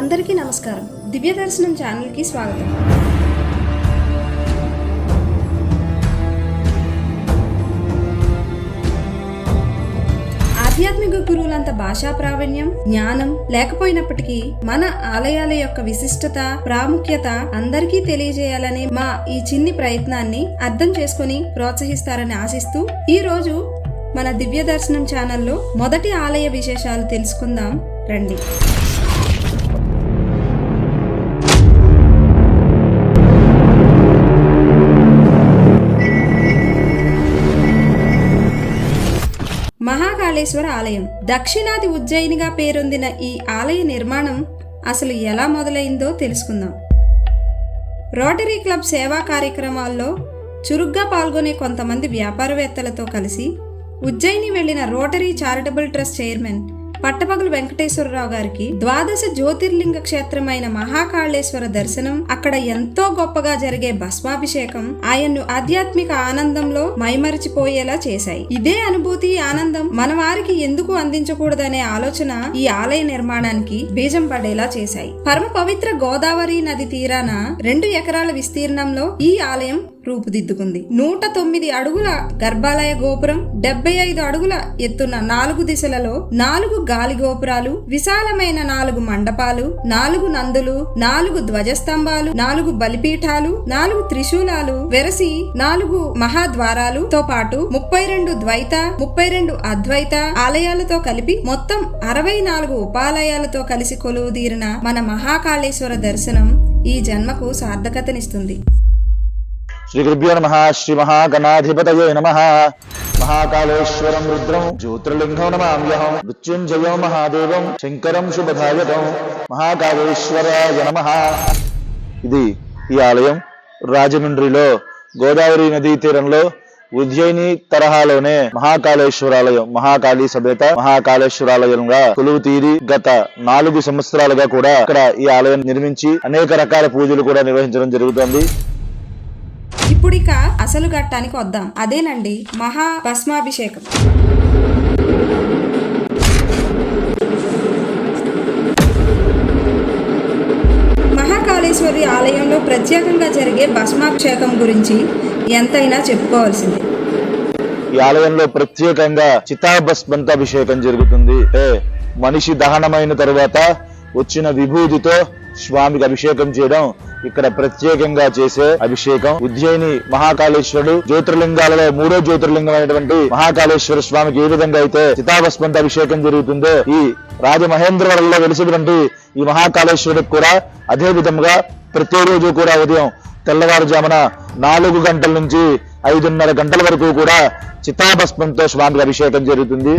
అందరికీ నమస్కారం. దివ్య దర్శనం ఛానల్కి స్వాగతం. ఆధ్యాత్మిక గురువులంత భాషా ప్రావీణ్యం జ్ఞానం లేకపోయినప్పటికీ మన ఆలయాల యొక్క విశిష్టత ప్రాముఖ్యత అందరికీ తెలియజేయాలనే మా ఈ చిన్ని ప్రయత్నాన్ని అర్థం చేసుకుని ప్రోత్సహిస్తారని ఆశిస్తూ ఈ రోజు మన దివ్య దర్శనం ఛానల్లో మొదటి ఆలయ విశేషాలు తెలుసుకుందాం. రండి. మహాకాళేశ్వర ఆలయం. దక్షిణాది ఉజ్జయినిగా పేరొందిన ఈ ఆలయ నిర్మాణం అసలు ఎలా మొదలైందో తెలుసుకుందాం. రోటరీ క్లబ్ సేవా కార్యక్రమాల్లో చురుగ్గా పాల్గొనే కొంతమంది వ్యాపారవేత్తలతో కలిసి ఉజ్జయిని వెళ్ళిన రోటరీ చారిటబుల్ ట్రస్ట్ చైర్మన్ పట్టపగలు వెంకటేశ్వరరావు గారికి ద్వాదశ జ్యోతిర్లింగ క్షేత్రమైన మహాకాళేశ్వర దర్శనం అక్కడ ఎంతో గొప్పగా జరిగే భస్మాభిషేకం ఆయన్ను ఆధ్యాత్మిక ఆనందంలో మైమరిచిపోయేలా చేశాయి. ఇదే అనుభూతి ఆనందం మన వారికి ఎందుకు అందించకూడదనే ఆలోచన ఈ ఆలయ నిర్మాణానికి బీజం పడేలా చేశాయి. పరమ పవిత్ర గోదావరి నది తీరాన రెండు ఎకరాల విస్తీర్ణంలో ఈ ఆలయం రూపుదిద్దుకుంది. నూట తొమ్మిది అడుగుల గర్భాలయ గోపురం డెబ్బై ఐదు అడుగుల ఎత్తున్న నాలుగు దిశలలో నాలుగు గాలి గోపురాలు విశాలమైన నాలుగు మండపాలు నాలుగు నందులు నాలుగు ధ్వజస్తంభాలు నాలుగు బలిపీఠాలు నాలుగు త్రిశూలాలు వెరసి నాలుగు మహాద్వారాలు తో పాటు ముప్పై రెండు ద్వైత ముప్పై రెండు అద్వైత ఆలయాలతో కలిపి మొత్తం అరవై నాలుగు ఉపాలయాలతో కలిసి కొలువుదీరిన మన మహాకాళేశ్వర దర్శనం ఈ జన్మకు సార్థకతనిస్తుంది. శ్రీ గురుభ్యో నమ శ్రీ మహాగణాధిపతయే నమ. మహాకాళేశ్వరం రుద్రం జ్యోతిర్లింగం నమామ్యహం మృత్యుంజయం మహాదేవం శంకరం శుభదాయకం. మహాకాళేశ్వరాయ నమ. ఇది ఈ ఆలయం రాజమండ్రిలో గోదావరి నదీ తీరంలో ఉజ్జయిని తరహాలోనే మహాకాళేశ్వరాలయం మహాకాళీ సమేత మహాకాళేశ్వరాలయంగా కొలువు తీరి గత నాలుగు సంవత్సరాలుగా కూడా ఇక్కడ ఈ ఆలయం నిర్మించి అనేక రకాల పూజలు కూడా నిర్వహించడం జరుగుతుంది. ఇప్పుడిక అసలు ఘట్టానికి వద్దాం. అదేనండి మహా భస్మాభిషేకం. మహాకాళేశ్వరి ఆలయంలో ప్రత్యేకంగా జరిగే భస్మాభిషేకం గురించి ఎంతైనా చెప్పుకోవాల్సింది. ఈ ఆలయంలో ప్రత్యేకంగా చితాభస్మంతాభిషేకం జరుగుతుంది. మనిషి దహనమైన తర్వాత వచ్చిన విభూతితో స్వామికి అభిషేకం చేయడం ఇక్కడ ప్రత్యేకంగా చేసే అభిషేకం. ఉజ్జయిని మహాకాళేశ్వరుడు జ్యోతిర్లింగాలలో మూడో జ్యోతిర్లింగం అయినటువంటి మహాకాళేశ్వర స్వామికి ఏ విధంగా అయితే చితాభస్మంత అభిషేకం జరుగుతుందో ఈ రాజమహేంద్రవరంలో వెలిసినటువంటి ఈ మహాకాళేశ్వరుడికి కూడా అదే విధంగా ప్రతిరోజు కూడా ఉదయం తెల్లవారుజామున నాలుగు గంటల నుంచి ఐదున్నర గంటల వరకు కూడా చితాభస్మంతో స్వామికి అభిషేకం జరుగుతుంది.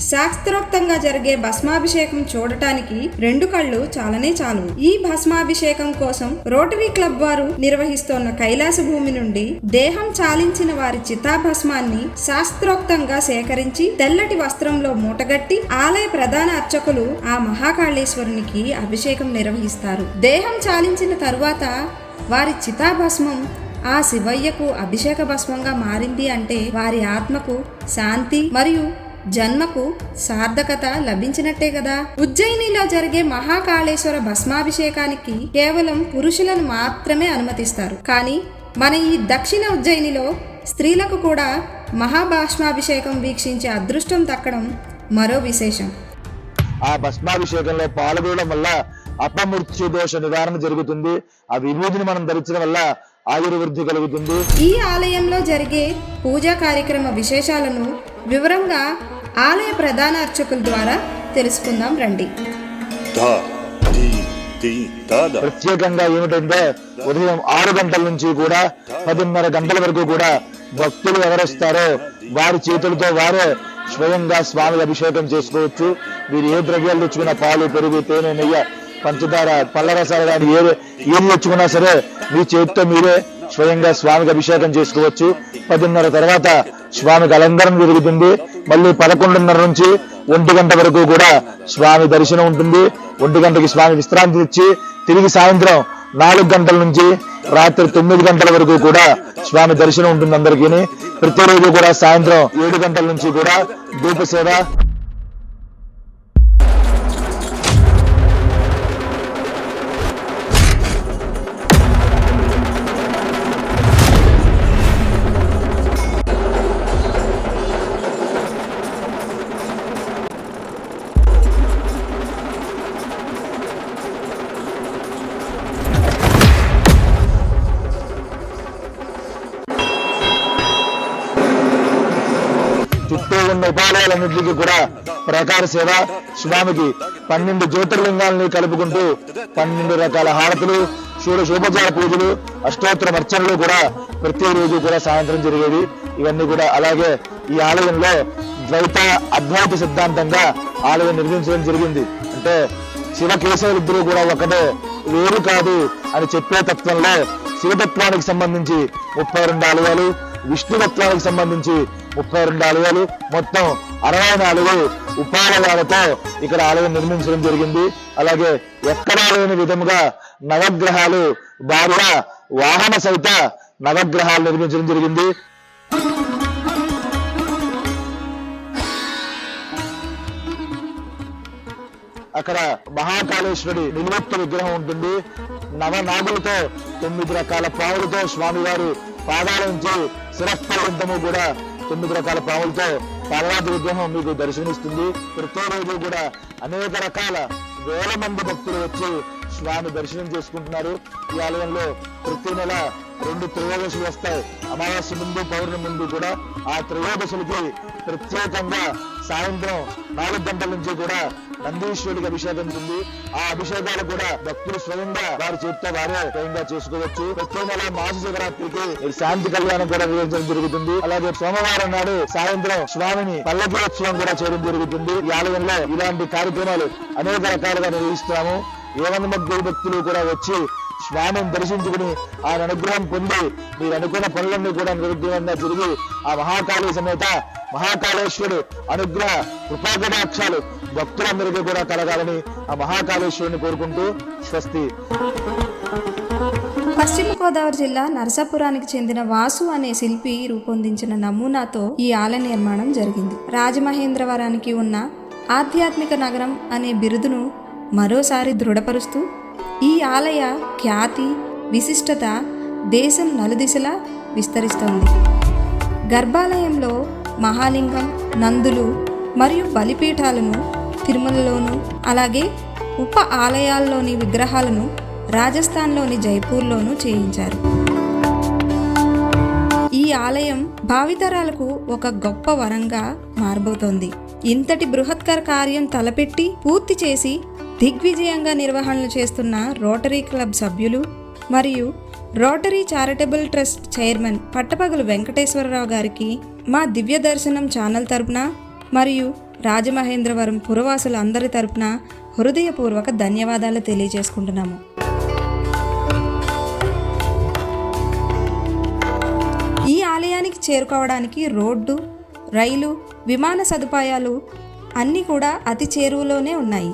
శాస్త్రోక్తంగా జరిగే భస్మాభిషేకం చూడటానికి రెండు కళ్ళు చాలనే చాలు. ఈ భస్మాభిషేకం కోసం రోటరీ క్లబ్ వారు నిర్వహిస్తోన్న కైలాస భూమి నుండి దేహం చాలించిన వారి చితాభస్మాన్ని శాస్త్రోక్తంగా సేకరించి తెల్లటి వస్త్రంలో మూటగట్టి ఆలయ ప్రధాన అర్చకులు ఆ మహాకాళేశ్వరునికి అభిషేకం నిర్వహిస్తారు. దేహం చాలించిన తరువాత వారి చితాభస్మం ఆ శివయ్యకు అభిషేక భస్మంగా మారింది అంటే వారి ఆత్మకు శాంతి మరియు జన్మకు సార్థకత లభించినట్టే కదా. ఉజ్జయినిలో జరిగే మహాకాళేశ్వర భస్మాభిషేకానికి కేవలం పురుషులను మాత్రమే అనుమతిస్తారు. కానీ మన ఈ దక్షిణ ఉజ్జయినిలో స్త్రీలకు కూడా మహాభాష్మాభిషేకం వీక్షించే అదృష్టం దక్కడం మరో విశేషం. ఆ భస్మాభిషేకంలో పాల్గొనడం వల్ల అపమృత్యు దోష నివారణ జరుగుతుంది. ఆ విభూతిని మనం ధరించడం వల్ల ఆయుర్వృద్ధి కలుగుతుంది. ఈ ఆలయంలో జరిగే పూజా కార్యక్రమ విశేషాలను వివరంగా ఆలయ ప్రధాన అర్చకుల ద్వారా తెలుసుకుందాం రండి. ప్రత్యేకంగా ఏమిటంటే ఉదయం ఆరు గంటల నుంచి కూడా పదిన్నర గంటల వరకు కూడా భక్తులు ఎవరొస్తారో వారి చేతులతో వారే స్వయంగా స్వామి అభిషేకం చేసుకోవచ్చు. మీరు ఏ ద్రవ్యాలు తెచ్చుకున్న పాలు పెరుగు తేనె నెయ్యి పంచదార పళ్ళ రసాలు కానీ ఏ ఏం తెచ్చుకున్నా సరే మీ చేతితో మీరే స్వయంగా స్వామికి అభిషేకం చేసుకోవచ్చు. పదిన్నర తర్వాత స్వామికి అలంకరణ జరుగుతుంది మళ్ళీ పదకొండున్నర నుంచి ఒంటి గంట వరకు కూడా స్వామి దర్శనం ఉంటుంది. ఒంటి గంటకి స్వామి విశ్రాంతి ఇచ్చి తిరిగి సాయంత్రం నాలుగు గంటల నుంచి రాత్రి తొమ్మిది గంటల వరకు కూడా స్వామి దర్శనం ఉంటుంది అందరికీ ప్రతిరోజు కూడా సాయంత్రం ఏడు గంటల నుంచి కూడా ధూప సేవ ఉపాలయాలన్నింటికి కూడా ప్రకార సేవ. స్వామికి పన్నెండు జ్యోతిర్లింగాల్ని కలుపుకుంటూ పన్నెండు రకాల హారతులు షోడశోపచార పూజలు అష్టోత్తర అర్చనలు కూడా ప్రతిరోజు కూడా సాయంత్రం జరిగేవి. ఇవన్నీ కూడా అలాగే ఈ ఆలయంలో ద్వైత అద్వైత సిద్ధాంతంగా ఆలయం నిర్మించడం జరిగింది. అంటే శివకేశవులిద్దరూ కూడా ఒకటే వేరు కాదు అని చెప్పే తత్వంలో శివతత్వానికి సంబంధించి ముప్పై రెండు ఆలయాలు విష్ణుతత్వానికి సంబంధించి ముప్పై రెండు ఆలయాలు మొత్తం అరవై నాలుగు ఉపాలయాలతో ఇక్కడ ఆలయం నిర్మించడం జరిగింది. అలాగే ఎక్కడా లేని విధముగా నవగ్రహాలు భార్య వాహన సహిత నవగ్రహాలు నిర్మించడం జరిగింది. అక్కడ మహాకాళేశ్వరుడి నిలువెత్తు విగ్రహం ఉంటుంది. నవనాగులతో తొమ్మిది రకాల పావులతో స్వామివారు పాదాల నుంచి శిరస్పర్యంతము కూడా తొమ్మిది రకాల పాములతో పాలనాథ విగ్రహం మీకు దర్శనమిస్తుంది. ప్రతిరోజు కూడా అనేక రకాల వేల మంది భక్తులు వచ్చి స్వామి దర్శనం చేసుకుంటున్నారు. ఈ ఆలయంలో ప్రతి నెల రెండు త్రయోదశులు వస్తాయి. అమావాస్య ముందు పౌర్ణమి ముందు కూడా ఆ త్రయోదశులకి ప్రత్యేకంగా సాయంత్రం నాలుగు గంటల నుంచి కూడా నందీశ్వరుడికి అభిషేకం ఉంటుంది ఆ అభిషేకాలు కూడా భక్తులు స్వయంగా వారి చేతితో వారే స్వయంగా చేసుకోవచ్చు. ప్రతి నెల మాస శివరాత్రికి శాంతి కళ్యాణం కూడా నిర్వహించడం జరుగుతుంది. అలాగే సోమవారం నాడు సాయంత్రం స్వామిని పల్లకి ఉత్సవం కూడా చేయడం జరుగుతుంది. ఈ ఆలయంలో ఇలాంటి కార్యక్రమాలు అనేక రకాలుగా నిర్వహిస్తాము. ఏమన్న భక్తులు కూడా వచ్చి స్వామిని దర్శించుకుని ఆయన అనుగ్రహం పొంది మీరు అనుకున్న పనులన్నీ కూడా నిర్విఘ్నంగా జరిగి ఆ మహాకాళీ సమేత మహాకాళేశ్వరుడు అనుగ్రహ కృపాకటాక్షాలు భక్తులందరికీ కూడా కలగాలని ఆ మహాకాళేశ్వరుని కోరుకుంటూ స్వస్తి. పశ్చిమ గోదావరి జిల్లా నరసాపురానికి చెందిన వాసు అనే శిల్పి రూపొందించిన నమూనాతో ఈ ఆలయ నిర్మాణం జరిగింది. రాజమహేంద్రవరానికి ఉన్న ఆధ్యాత్మిక నగరం అనే బిరుదును మరోసారి దృఢపరుస్తూ ఈ ఆలయ ఖ్యాతి విశిష్టత దేశం నలుదిశలా విస్తరిస్తోంది. గర్భాలయంలో మహాలింగం నందులు మరియు బలిపీఠాలను తిరుమలలోను అలాగే ఉప ఆలయాల్లోని విగ్రహాలను రాజస్థాన్లోని జైపూర్లోనూ చేయించారు. ఈ ఆలయం భావితరాలకు ఒక గొప్ప వరంగా మారబోతోంది. ఇంతటి బృహత్కర కార్యం తలపెట్టి పూర్తి చేసి దిగ్విజయంగా నిర్వహణలు చేస్తున్న రోటరీ క్లబ్ సభ్యులు మరియు రోటరీ చారిటబుల్ ట్రస్ట్ చైర్మన్ పట్టపగలు వెంకటేశ్వరరావు గారికి మా దివ్య దర్శనం ఛానల్ తరపున మరియు రాజమహేంద్రవరం పురవాసుల అందరి తరపున హృదయపూర్వక ధన్యవాదాలు తెలియజేసుకుంటున్నాము. ఈ ఆలయానికి చేరుకోవడానికి రోడ్డు రైలు విమాన సదుపాయాలు అన్నీ కూడా అతి చేరువలోనే ఉన్నాయి.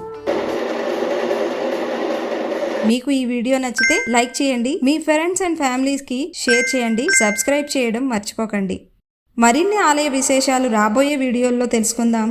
మీకు ఈ వీడియో నచ్చితే లైక్ చేయండి మీ ఫ్రెండ్స్ అండ్ ఫ్యామిలీస్కి షేర్ చేయండి సబ్స్క్రైబ్ చేయడం మర్చిపోకండి. మరిన్ని ఆలయ విశేషాలు రాబోయే వీడియోల్లో తెలుసుకుందాం.